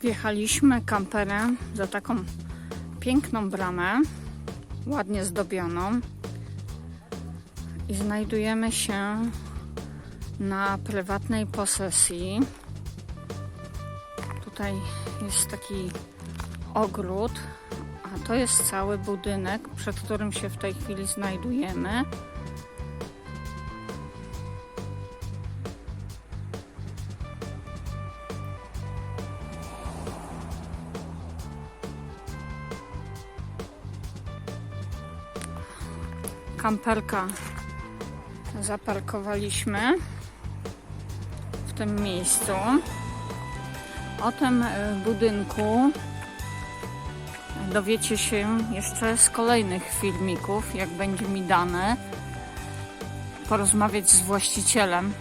Wjechaliśmy kamperem za taką piękną bramę, ładnie zdobioną i znajdujemy się na prywatnej posesji. Tutaj jest taki ogród, a to jest cały budynek, przed którym się w tej chwili znajdujemy. Kamperka zaparkowaliśmy w tym miejscu. O tym e, budynku dowiecie się jeszcze z kolejnych filmików, jak będzie mi dane porozmawiać z właścicielem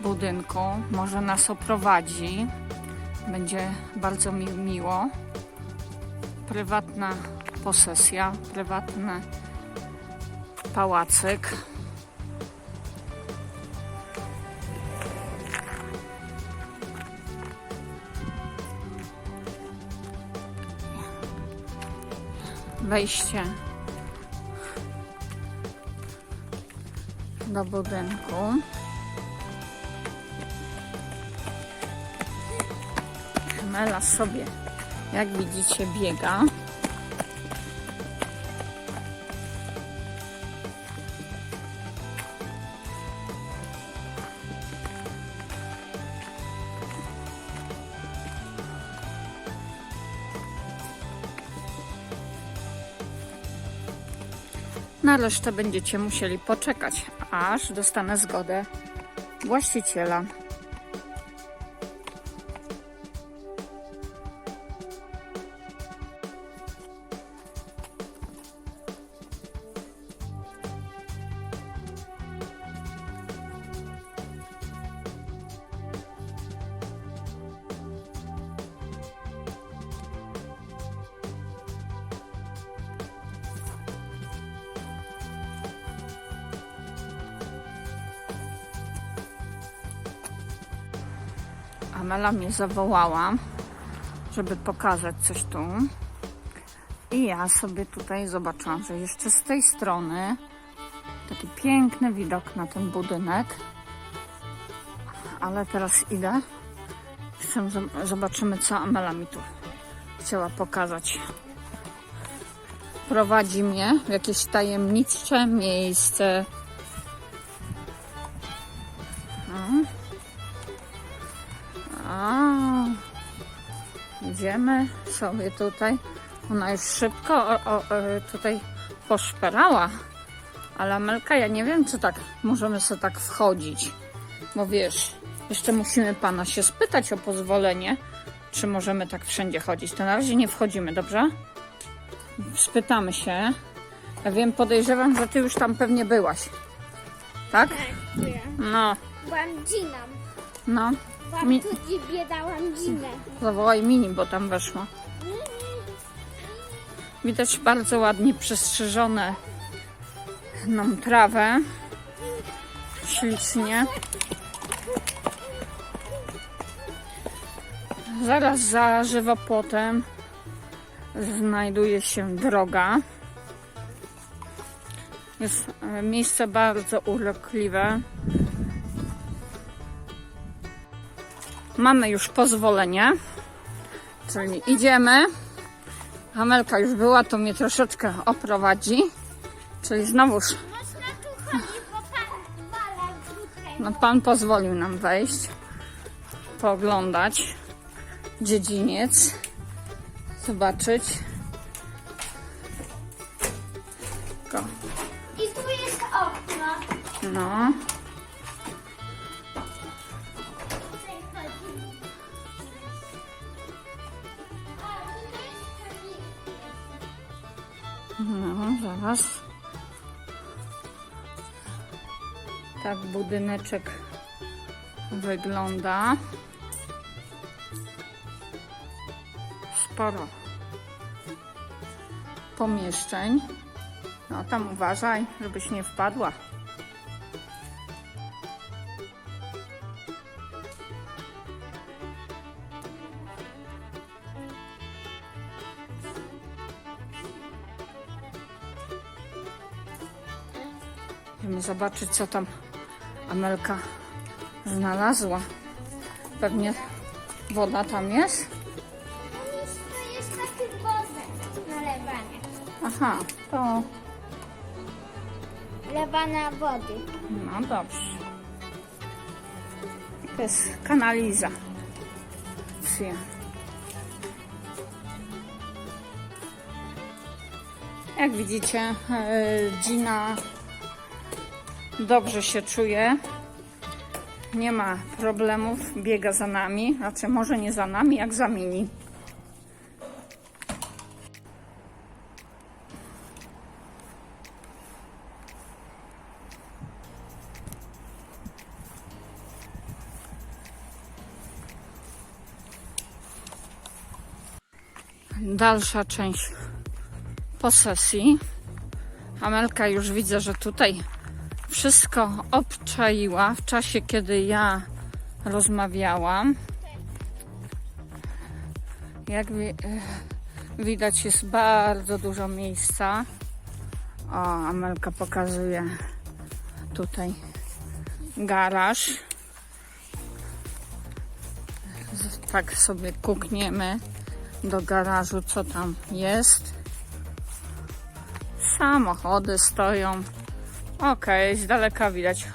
budynku. Może nas oprowadzi. Będzie bardzo mi miło. Prywatna posesja, prywatny pałacyk. Wejście do budynku. Mela sobie, jak widzicie, biega. Na resztę będziecie musieli poczekać, aż dostanę zgodę właściciela. Amela mnie zawołała, żeby pokazać coś tu. I ja sobie tutaj zobaczyłam, że jeszcze z tej strony taki piękny widok na ten budynek. Ale teraz idę. Chcę, zob- zobaczymy, co Amela mi tu chciała pokazać. Prowadzi mnie w jakieś tajemnicze miejsce. Idziemy sobie tutaj. Ona już szybko o, o, e, tutaj poszperała. Ale Amelka, ja nie wiem, czy tak możemy sobie tak wchodzić. Bo wiesz, jeszcze musimy pana się spytać o pozwolenie, czy możemy tak wszędzie chodzić. To na razie nie wchodzimy, dobrze? Spytamy się. Ja wiem, podejrzewam, że ty już tam pewnie byłaś. Tak? Tak. No, Byłam no. Mi- tu dziś dałam dzinę. Zawołaj mini, bo tam weszło. Widać bardzo ładnie przestrzeżone nam trawę. Ślicznie. Zaraz za żywopłotem znajduje się droga. Jest e, miejsce bardzo urokliwe. Mamy już pozwolenie, czyli idziemy. Hamelka już była, to mnie troszeczkę oprowadzi. Czyli znowuż no, pan pozwolił nam wejść, pooglądać dziedziniec, zobaczyć. budyneczek wygląda. Sporo pomieszczeń. No tam uważaj, żebyś nie wpadła. Zobaczyć, co tam Amelka znalazła. Pewnie woda tam jest. To jest taki wozek na lewanie. Aha, to Lewana wody. no dobrze. To jest kanaliza. Cja. Jak widzicie, e, Gina dobrze się czuje. Nie ma problemów, biega za nami. Znaczy, może nie za nami, jak za mini. Dalsza część posesji. Amelka już widzę, że tutaj wszystko obczaiła w czasie, kiedy ja rozmawiałam. Jak wi- e, widać, jest bardzo dużo miejsca. O, Amelka pokazuje tutaj garaż. Tak sobie kukniemy do garażu, co tam jest. Samochody stoją. Okej, z daleka widać.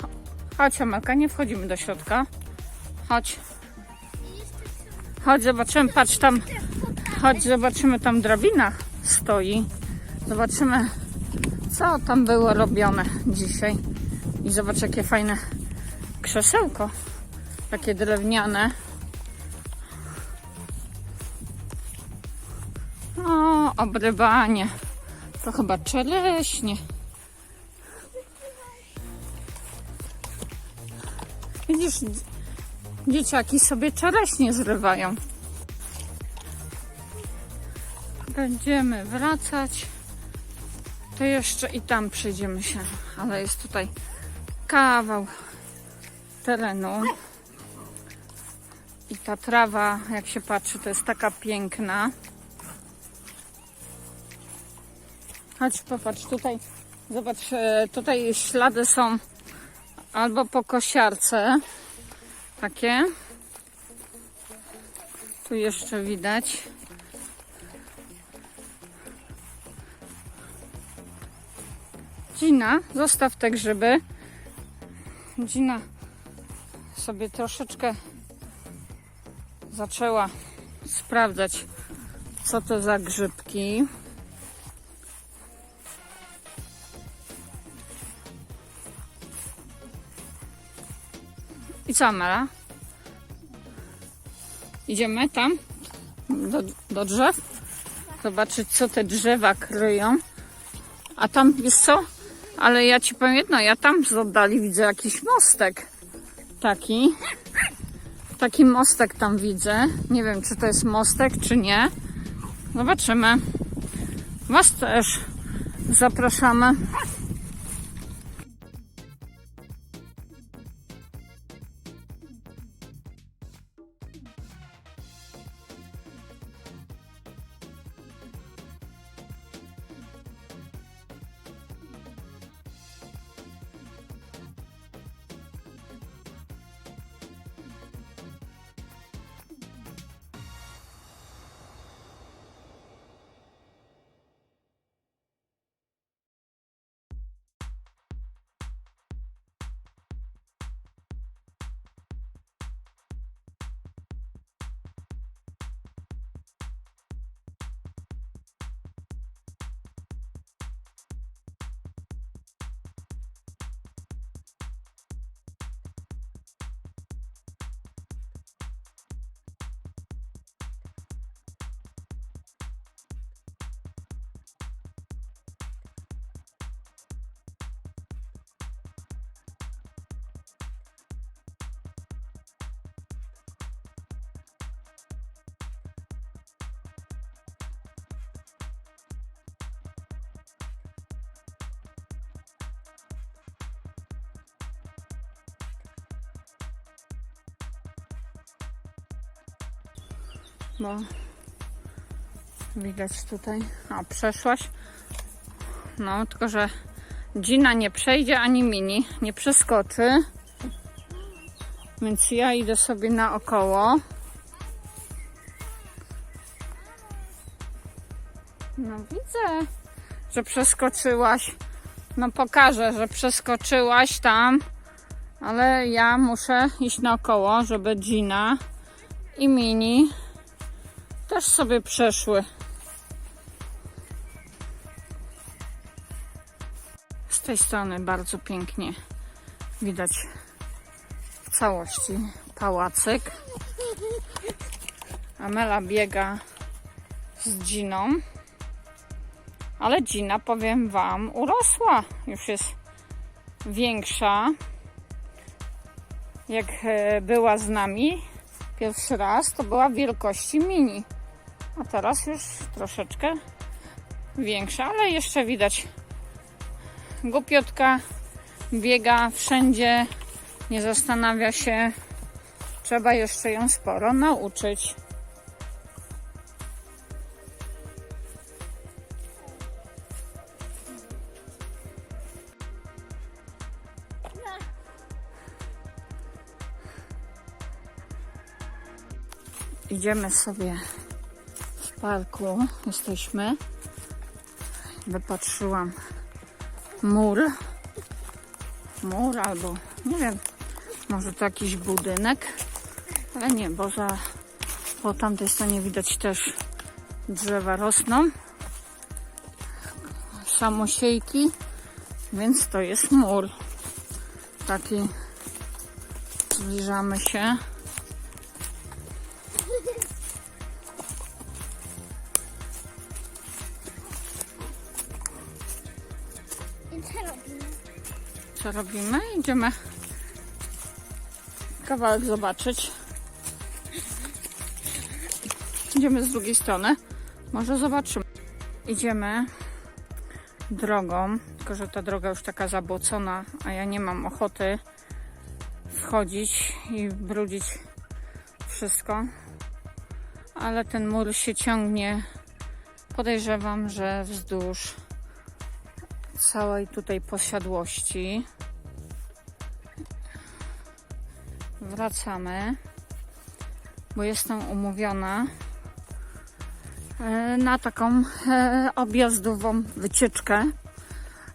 Chodź, Amelka, nie wchodzimy do środka. Chodź. Chodź, zobaczymy, patrz tam. Chodź, zobaczymy, tam drabina stoi. Zobaczymy, co tam było robione dzisiaj. I zobacz, jakie fajne krzesełko. Takie drewniane. O, obrywanie. To chyba czereśnie. Widzisz, dzie- dzieciaki sobie czereśnie zrywają. Będziemy wracać. To jeszcze i tam przejdziemy się, ale jest tutaj kawał terenu. I ta trawa, jak się patrzy, to jest taka piękna. Chodź, popatrz, tutaj, zobacz, e, tutaj ślady są albo po kosiarce, takie. Tu jeszcze widać. Gina, zostaw te grzyby. Gina sobie troszeczkę zaczęła sprawdzać, co to za grzybki. Co? Idziemy tam? Do, do drzew? Zobaczyć, co te drzewa kryją. A tam, wiesz co? Ale ja ci powiem jedno, ja tam z oddali widzę jakiś mostek. Taki. Taki mostek tam widzę. Nie wiem, czy to jest mostek, czy nie. Zobaczymy. Was też zapraszamy. Bo widać tutaj, a przeszłaś, no tylko, że Gina nie przejdzie ani mini, nie przeskoczy. Więc ja idę sobie naokoło. No widzę, że przeskoczyłaś. No pokażę, że przeskoczyłaś tam. Ale ja muszę iść naokoło, żeby Gina i Mini też sobie przeszły. Z tej strony bardzo pięknie widać w całości pałacyk. Amela biega z Giną. Ale Gina, powiem Wam, urosła. Już jest większa. Jak e, była z nami pierwszy raz, to była wielkości mini. A teraz już troszeczkę większa, ale jeszcze widać głupiutka. Biega wszędzie, nie zastanawia się. Trzeba jeszcze ją sporo nauczyć. Idziemy sobie parku. Jesteśmy. Wypatrzyłam mur. Mur albo nie wiem, może to jakiś budynek, ale nie, bo za po tamtej stronie widać też drzewa rosną. Samosiejki, więc to jest mur. Taki zbliżamy się. Co robimy? Idziemy kawałek zobaczyć. Idziemy z drugiej strony. Może zobaczymy. Idziemy drogą, tylko że ta droga już taka zabłocona, a ja nie mam ochoty wchodzić i brudzić wszystko. Ale ten mur się ciągnie. Podejrzewam, że wzdłuż całej tutaj posiadłości. Wracamy, bo jestem umówiona e, na taką e, objazdową wycieczkę.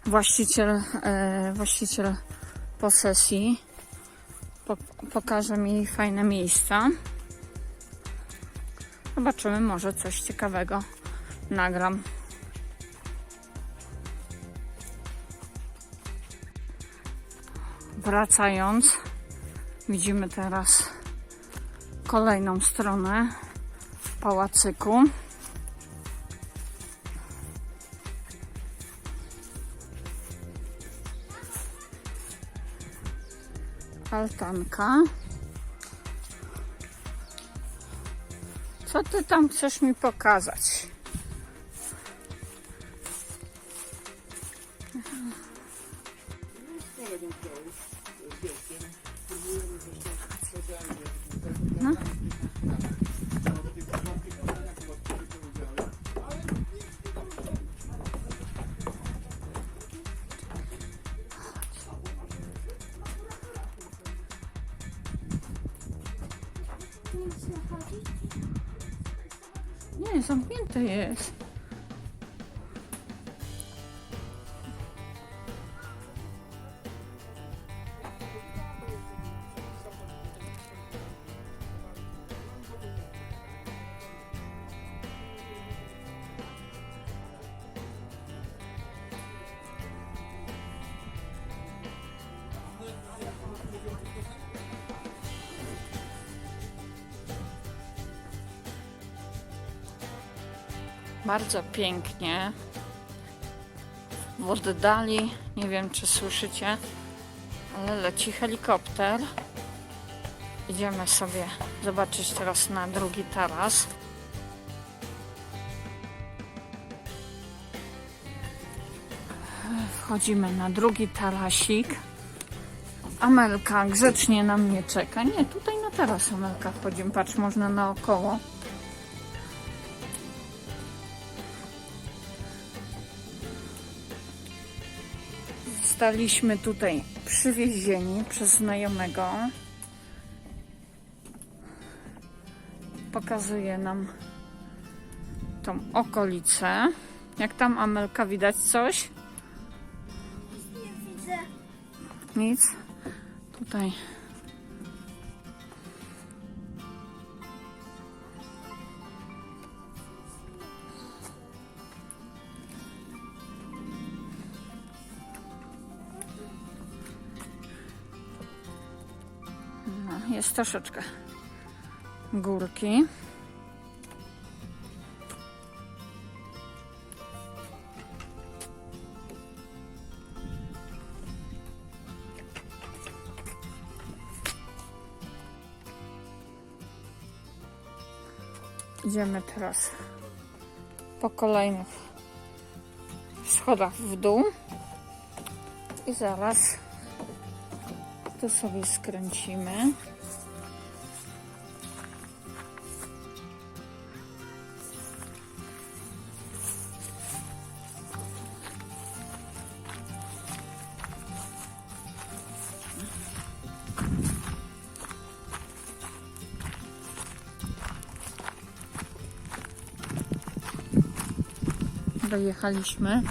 Właściciel, e, właściciel posesji po, pokaże mi fajne miejsca. Zobaczymy, może coś ciekawego nagram. Wracając, widzimy teraz kolejną stronę pałacyku. Altanka. Co ty tam chcesz mi pokazać? Nie, zamknięte jest. Bardzo pięknie. W oddali, nie wiem czy słyszycie, ale leci helikopter. Idziemy sobie zobaczyć teraz na drugi taras. Wchodzimy na drugi tarasik. Amelka grzecznie na mnie czeka. Nie, tutaj na taras Amelka wchodzimy. Patrz, można naokoło. Zostaliśmy tutaj przywiezieni przez znajomego. Pokazuje nam tą okolicę. Jak tam Amelka widać coś? Nie widzę. Nic. Tutaj. Jest troszeczkę górki. Idziemy teraz po kolejnych schodach w dół i zaraz tu sobie skręcimy. Dojechaliśmy.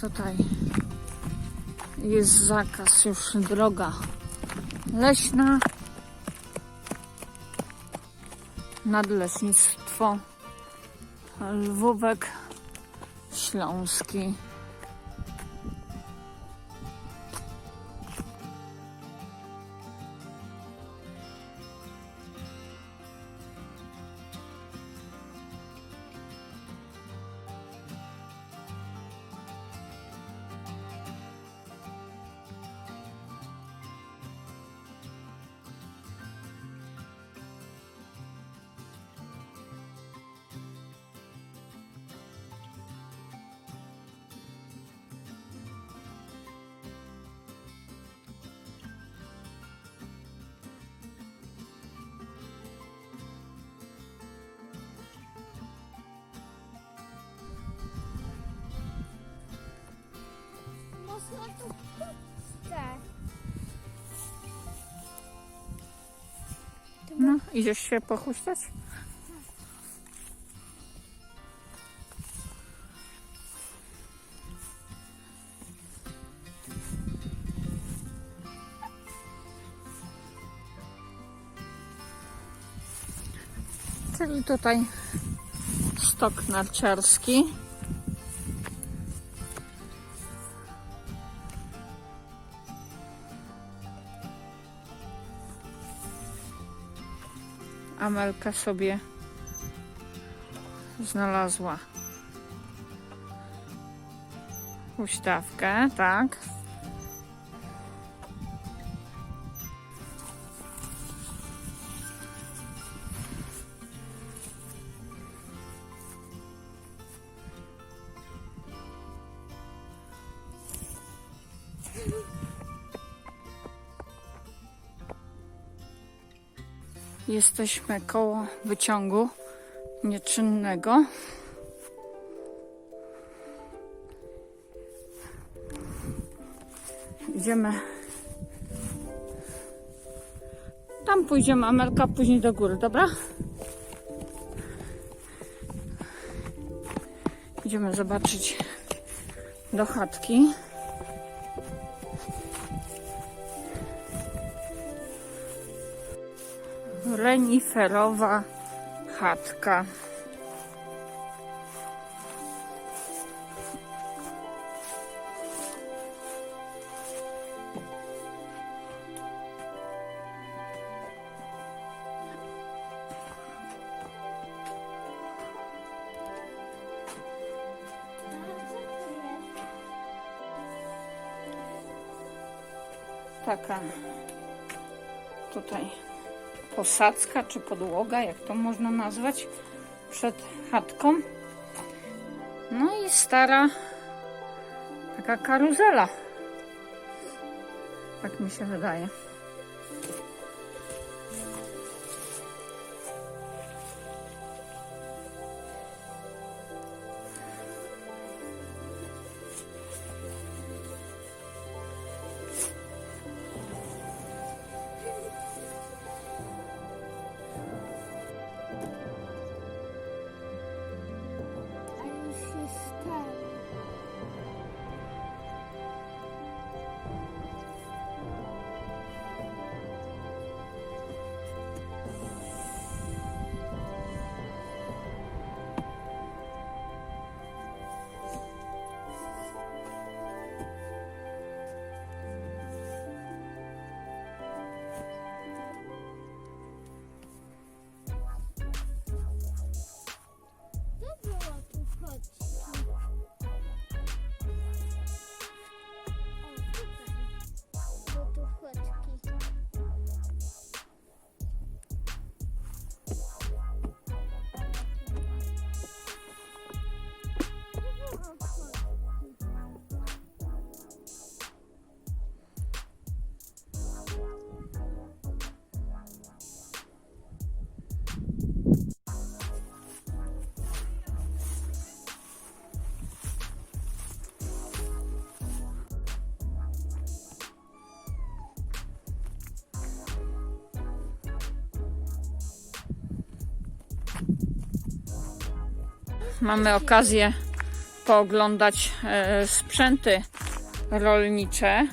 Tutaj jest zakaz, już droga leśna. Nadleśnictwo Lwówek Śląski. No, idziesz się pochuśtać? Czyli tutaj stok narciarski. Amelka sobie znalazła huśtawkę, tak. Jesteśmy koło wyciągu nieczynnego. Idziemy. Tam pójdziemy, Amelka, później do góry, dobra? Idziemy zobaczyć do chatki. Reniferowa chatka. Taka tutaj posadzka czy podłoga, jak to można nazwać, przed chatką. No i stara taka karuzela. Tak mi się wydaje. Mamy okazję pooglądać e, sprzęty rolnicze.